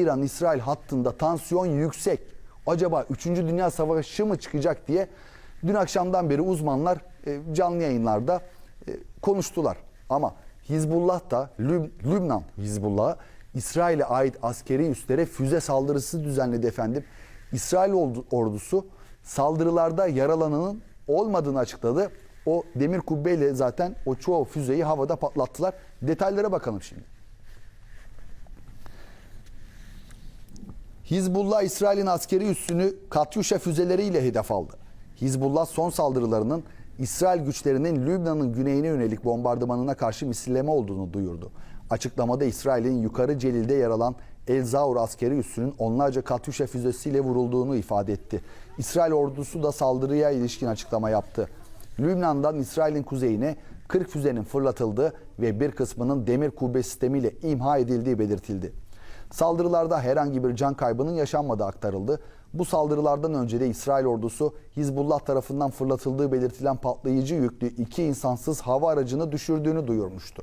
İran-İsrail hattında tansiyon yüksek. Acaba 3. Dünya Savaşı mı çıkacak diye dün akşamdan beri uzmanlar e, canlı yayınlarda e, konuştular. Ama Hizbullah da Lüb- Lübnan Hizbullah'ı İsrail'e ait askeri üslere füze saldırısı düzenledi efendim. İsrail ordu- ordusu saldırılarda yaralananın olmadığını açıkladı. O demir kubbeyle zaten o çoğu füzeyi havada patlattılar. Detaylara bakalım şimdi. Hizbullah İsrail'in askeri üssünü Katyusha füzeleriyle hedef aldı. Hizbullah son saldırılarının İsrail güçlerinin Lübnan'ın güneyine yönelik bombardımanına karşı misilleme olduğunu duyurdu. Açıklamada İsrail'in yukarı Celil'de yer alan El Zaur askeri üssünün onlarca Katyusha füzesiyle vurulduğunu ifade etti. İsrail ordusu da saldırıya ilişkin açıklama yaptı. Lübnan'dan İsrail'in kuzeyine 40 füzenin fırlatıldığı ve bir kısmının demir kubbe sistemiyle imha edildiği belirtildi. Saldırılarda herhangi bir can kaybının yaşanmadığı aktarıldı. Bu saldırılardan önce de İsrail ordusu Hizbullah tarafından fırlatıldığı belirtilen patlayıcı yüklü iki insansız hava aracını düşürdüğünü duyurmuştu.